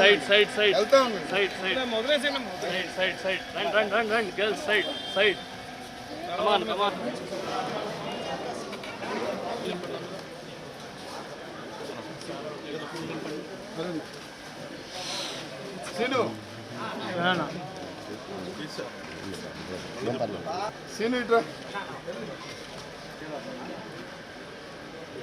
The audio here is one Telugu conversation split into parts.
Side side side. Side side. Side side side. రండి రండి రండి రండి. Girls side side. Come on come on Seenu. Seenu ఇట్రా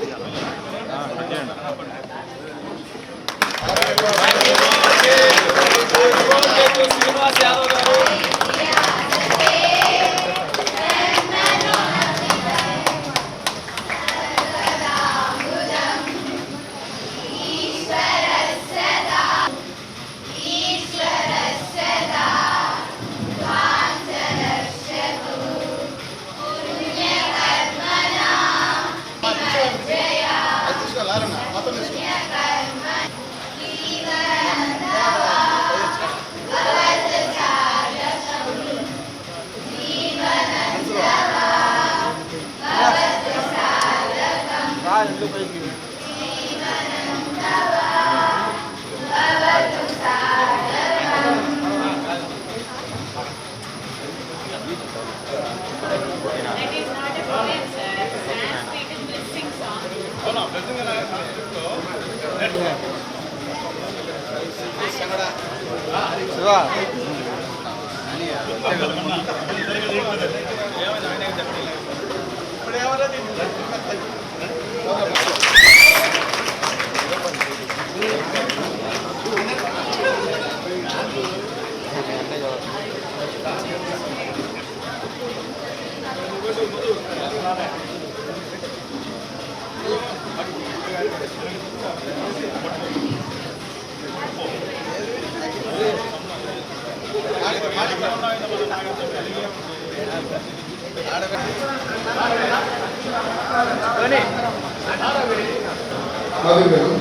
Yeah. Uh, again.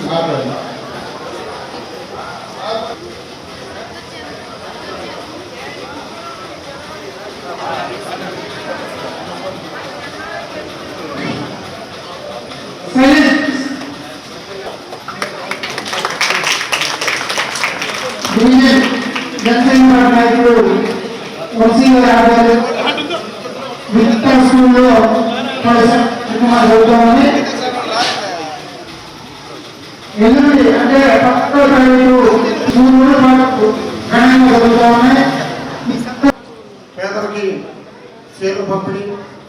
మాట్లాడండి డివిజన్ జనసేన నాయకుడు వంశీ గారి ఆధ్వర్యం విక్టర్ స్కూల్లో కార్యక్రమాలు జరుగుతామని ఎల్లుండి అంటే పక్కన తారీఖు స్కూల్లో మనకు ఘనంగా జరుగుతామని పేదలకి సేవ పంపిణీ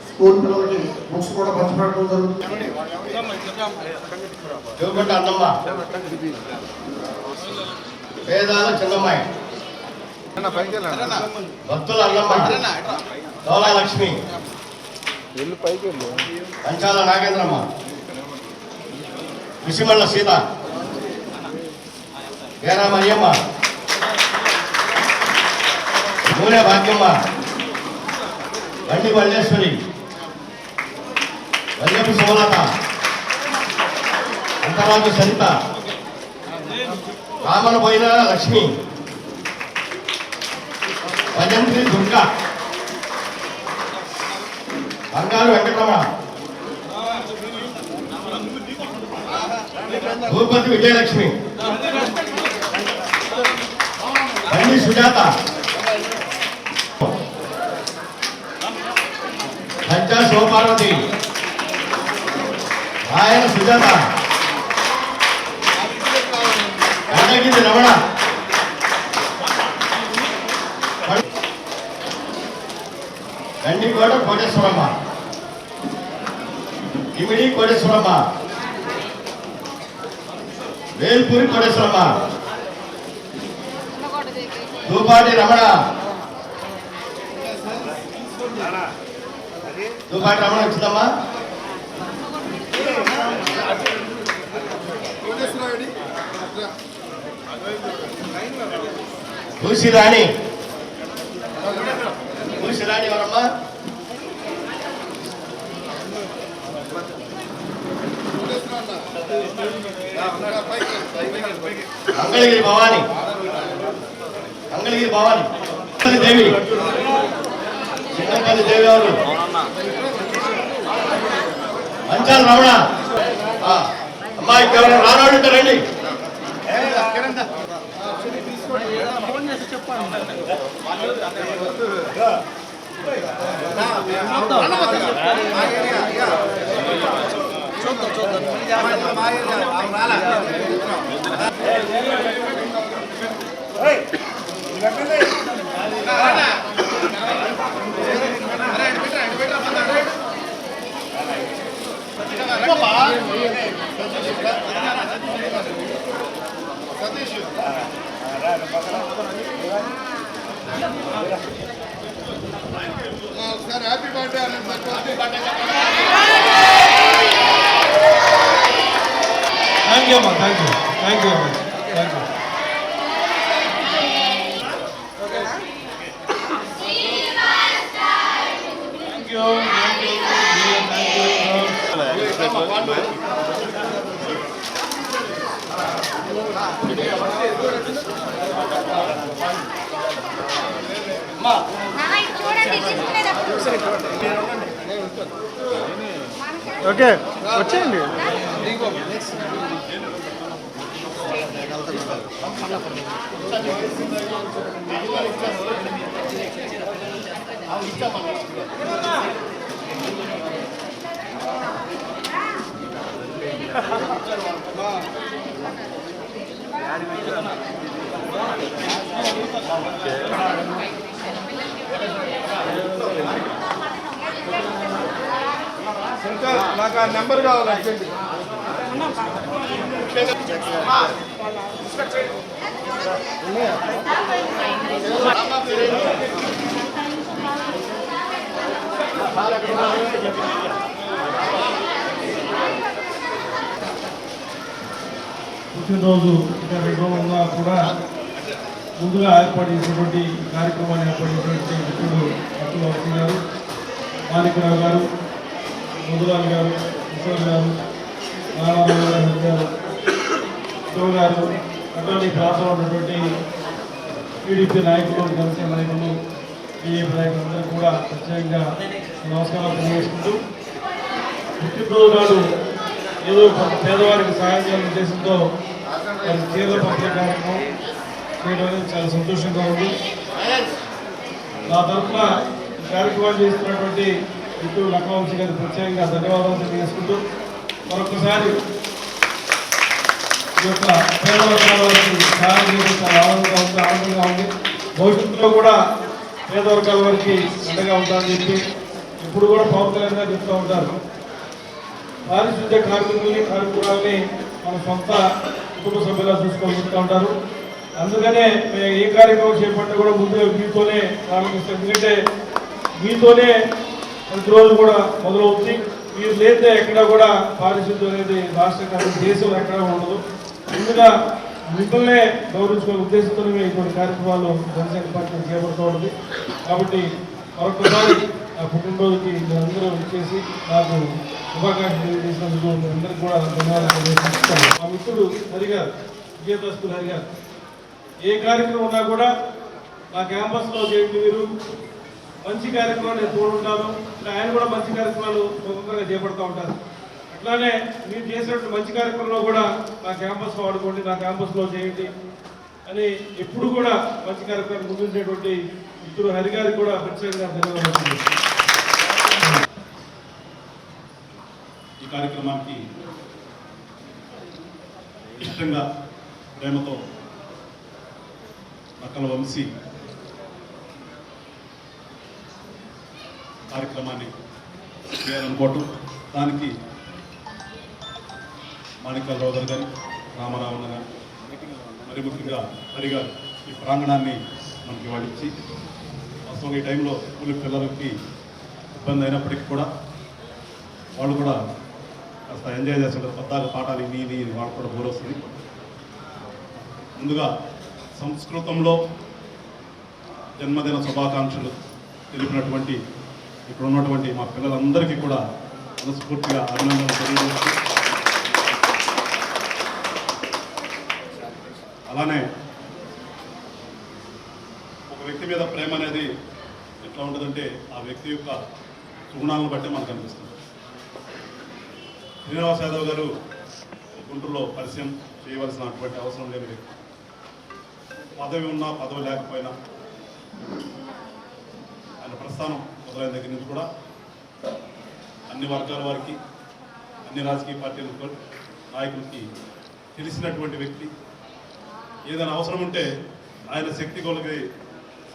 స్కూల్ పిల్లలకి బుక్స్ కూడా పంచిపెట్టడం జరుగుతుంది. అన్నమ్మ. పేదాల చిన్నమ్మాయి. భక్తుల అన్నమ్మ. లక్ష్మి వెళ్ళు పైకి వెళ్ళు. పంచాల నాగేంద్రమ్మ. విసిమల్ల సీత. వేరామయ్యమ్మ నూనె భాగ్యమ్మ. బండి మల్లేశ్వరి. వల్లపు సోలత అంతరాజు సరిత. రామన పోయిన లక్ష్మి. భజంత్రి దుర్గా. బంగారు వెంకటరమ భూపతి విజయలక్ష్మి. బండి సుజాత. సజ్జా శివపార్వతి ఆయన సుజాత. అడ్డగిరి రమణ. కండికోట కోటేశ్వరమ్మ. ఇమిడి కోటేశ్వరమ్మ. వేల్పూరి కోటేశ్వరమ్మ. దూపాటి రమణ. దూపాటి రమణ వచ్చిందమ్మా. భూసి రాణి భూసి రాణి ఎవరమ్మా? అంగళగిరి భవాని. అంగళగిరి భవాని. దేవి. చిన్నపల్లి దేవి గారు మంచాల రమణ. అమ్మాయి అమ్మా ఇంకెవరైనా రానాడు రండి. చెప్పాలి చూద్దాం బర్త్డే అని థ్యాంక్ యూ అమ్మా హ్యాపీ బర్త్డే థ్యాంక్ యూ అమ్మా థ్యాంక్ యూ థ్యాంక్ యూ అమ్మా థ్యాంక్ యూ ఓకే వచ్చేయండి. శంకర్ నాకు ఆ నెంబర్ కావాలి అర్జెంట్ పుట్టినరోజు ఇంకా రెండు కూడా ముందుగా ఏర్పాటు చేసినటువంటి కార్యక్రమాన్ని ఏర్పాటు చేసినటువంటి మిత్రుడు అతుల వసీ గారు మాణికరావు గారు మధురాల్ గారు కిషోర్ గారు నారాయణ గారు శివ గారు అటువంటి ప్రాంతంలో ఉన్నటువంటి టీడీపీ నాయకులు జనసేన నాయకులు టీడీపీ నాయకులందరూ కూడా ప్రత్యేకంగా నమస్కారాలు తెలియజేసుకుంటూ పుట్టినరోజు నాడు ఏదో పేదవారికి సహాయం చేయాలనే ఉద్దేశంతో మరి చీరల పంపిణీ కార్యక్రమం చేయడం అనేది చాలా సంతోషంగా ఉంది. నా తరఫున ఈ కార్యక్రమాన్ని చేస్తున్నటువంటి ఇటు లక్ష్మవంశీ గారికి ప్రత్యేకంగా ధన్యవాదాలు తెలియజేసుకుంటూ మరొకసారి ఈ యొక్క పేద వారికి సహాయం చేయడం చాలా ఆనందంగా ఉంది. ఆనందంగా ఉంది భవిష్యత్తులో కూడా పేద వర్గాల వారికి అండగా ఉంటారని చెప్పి ఇప్పుడు కూడా పవన్ కళ్యాణ్ గారు చెప్తూ ఉంటారు. పారిశుద్ధ్య కార్మికుల్ని కార్మికురాల్ని మన సొంత కుటుంబ సభ్యులా చూసుకోగలుగుతూ ఉంటారు. అందుకనే మేము ఏ కార్యక్రమం చేపట్టినా కూడా ముందుగా మీతోనే ప్రారంభిస్తాం. ఎందుకంటే మీతోనే ప్రతిరోజు కూడా మొదలవుతుంది. మీరు లేదా ఎక్కడ కూడా పారిశుద్ధ్యం అనేది రాష్ట్ర దేశం దేశంలో ఉండదు. ముందుగా మిమ్మల్నే గౌరవించుకునే ఉద్దేశంతోనే ఇటువంటి కార్యక్రమాలు జనసేన పార్టీ చేపడుతూ ఉంటుంది కాబట్టి మరొకసారి నా పుట్టినరోజుకి మీరందరూ వచ్చేసి నాకు శుభాకాంక్షలు తెలియజేసినందుకు మీ అందరికీ కూడా ధన్యవాదాలు తెలియజేస్తాను మా మిత్రుడు సరిగా విజయదాస్కులు సరిగా ఏ కార్యక్రమం ఉన్నా కూడా నా క్యాంపస్లో చేయండి మీరు. మంచి కార్యక్రమాలు నేను చూడుంటాను ఆయన కూడా మంచి కార్యక్రమాలు స్వతంత్రంగా చేపడుతూ ఉంటారు. అట్లానే మీరు చేసినటువంటి మంచి కార్యక్రమంలో కూడా నా క్యాంపస్లో ఆడుకోండి నా క్యాంపస్లో చేయండి అని ఎప్పుడు కూడా మంచి కార్యక్రమం ముందుండేటువంటి మిత్రుడు హరి గారికి కూడా ప్రత్యేకంగా ధన్యవాదాలు. ఈ కార్యక్రమానికి ఇష్టంగా ప్రేమతో నక్కల వంశీ కార్యక్రమాన్ని చేయాలనుకోవటం దానికి మాణిక్యాలరావు గారు రామారావు గారు మరి ముఖ్యంగా హరి గారు ఈ ప్రాంగణాన్ని మనకి వాడించి వాస్తవంగా ఈ టైంలో స్కూల్ పిల్లలకి ఇబ్బంది అయినప్పటికీ కూడా వాళ్ళు కూడా కాస్త ఎంజాయ్ చేస్తుంటారు. కొత్తగా పాఠాలు ఇవి ఇవి వాళ్ళు వాళ్ళకు కూడా బోరొస్తుంది ముందుగా సంస్కృతంలో జన్మదిన శుభాకాంక్షలు తెలిపినటువంటి ఇక్కడ ఉన్నటువంటి మా పిల్లలందరికీ కూడా మనస్ఫూర్తిగా అభినందనలు తెలియజేస్తూ అలానే ఒక వ్యక్తి మీద ప్రేమ అనేది ఎట్లా ఉంటుందంటే ఆ వ్యక్తి యొక్క సుగుణాలను బట్టి మనకు అనిపిస్తుంది. శ్రీనివాస్ యాదవ్ గారు గుంటూరులో పరిచయం చేయవలసినటువంటి అవసరం లేని వ్యక్తి. పదవి ఉన్నా పదవి లేకపోయినా ఆయన ప్రస్థానం మొదలైన దగ్గర నుంచి కూడా అన్ని వర్గాల వారికి అన్ని రాజకీయ పార్టీల నాయకులకి తెలిసినటువంటి వ్యక్తి. ఏదైనా అవసరం ఉంటే ఆయన శక్తి కొలకి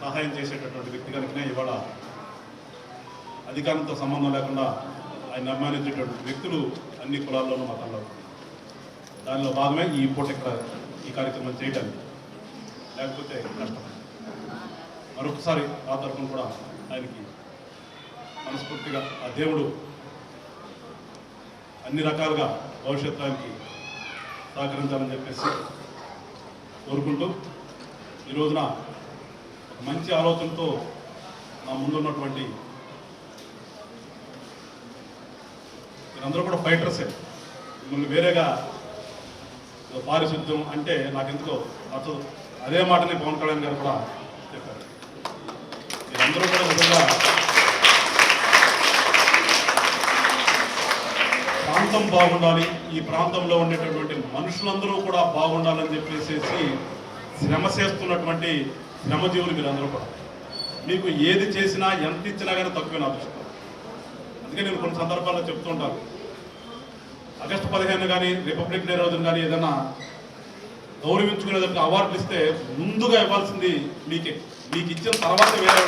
సహాయం చేసేటటువంటి వ్యక్తి కనుకనే ఇవాళ అధికారంతో సంబంధం లేకుండా ఆయన అభిమానించేటటువంటి వ్యక్తులు అన్ని కులాల్లోనూ మతాల్లో దానిలో భాగమే ఈ పూట ఇక్కడ ఈ కార్యక్రమం చేయడానికి లేకపోతే కష్టం. మరొకసారి ఆ తరఫున కూడా ఆయనకి మనస్ఫూర్తిగా ఆ దేవుడు అన్ని రకాలుగా భవిష్యత్తు ఆయనకి సహకరించాలని చెప్పేసి కోరుకుంటూ ఈ రోజున ఒక మంచి ఆలోచనతో నా ముందున్నటువంటి మీరందరూ కూడా ఫైటర్సే మిమ్మల్ని వేరేగా పారిశుద్ధ్యం అంటే నాకు ఎందుకో అసలు అదే మాటని పవన్ కళ్యాణ్ గారు కూడా చెప్పారు. మీరందరూ కూడా నిజంగా ప్రాంతం బాగుండాలి ఈ ప్రాంతంలో ఉండేటటువంటి మనుషులందరూ కూడా బాగుండాలని చెప్పేసి శ్రమ చేస్తున్నటువంటి శ్రమజీవులు మీరందరూ కూడా. మీకు ఏది చేసినా ఎంత ఇచ్చినా కానీ తక్కువే నా అందుకే నేను కొన్ని సందర్భాల్లో చెప్తుంటాను ఆగస్టు పదిహేను కానీ రిపబ్లిక్ డే రోజున కానీ ఏదైనా గౌరవించుకునేదానికి అవార్డులు ఇస్తే ముందుగా ఇవ్వాల్సింది మీకే. మీకు ఇచ్చిన తర్వాత వేరే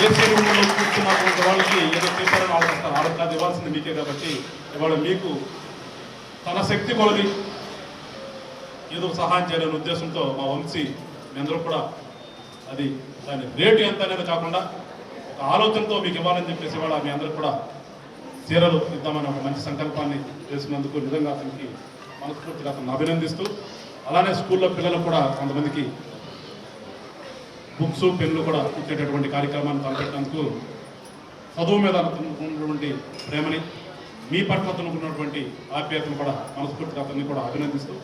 ఏసీ రూమ్లో కూర్చున్నటువంటి వాళ్ళకి ఏదో చేశారని ఆలోచిస్తారు వాళ్ళకి కాదు ఇవ్వాల్సింది మీకే కాబట్టి ఇవాళ మీకు తన శక్తి కొలది. ఏదో సహాయం చేయాలనే ఉద్దేశంతో మా వంశీ మీ అందరూ కూడా అది దాని రేటు ఎంత అనేది కాకుండా ఒక ఆలోచనతో మీకు ఇవ్వాలని చెప్పేసి ఇవాళ మీ అందరూ కూడా చీరలు ఇద్దామని ఒక మంచి సంకల్పాన్ని చేసినందుకు నిజంగా అతనికి మనస్ఫూర్తిగా అతను అభినందిస్తూ అలానే స్కూల్లో పిల్లలు కూడా కొంతమందికి బుక్స్ పెన్లు కూడా ఇచ్చేటటువంటి కార్యక్రమాన్ని తలపెట్టినందుకు చదువు మీద ఉన్నటువంటి ప్రేమని మీ పట్ల ఉన్నటువంటి ఆప్యాయతను కూడా మనస్ఫూర్తిగా అతన్ని కూడా అభినందిస్తూ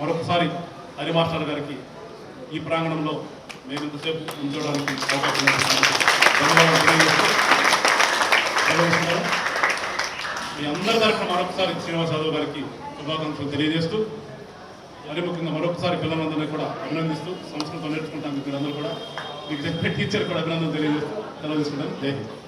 మరొకసారి హరి మాస్టర్ గారికి ఈ ప్రాంగణంలో మేము ఇంతసేపు ఉంచడానికి అవకాశం మీ అందరి తరఫున మరొకసారి శ్రీనివాస్ యాదవ్ గారికి శుభాకాంక్షలు తెలియజేస్తూ మరి ముఖ్యంగా మరొకసారి పిల్లలందరినీ కూడా అభినందిస్తూ సంస్కృతం నేర్చుకుంటానికి అందరూ కూడా. మీకు చెప్పే టీచర్ కూడా అభినందన తెలియజేస్తూ సెలవు తీసుకుంటాను. జై హింద్.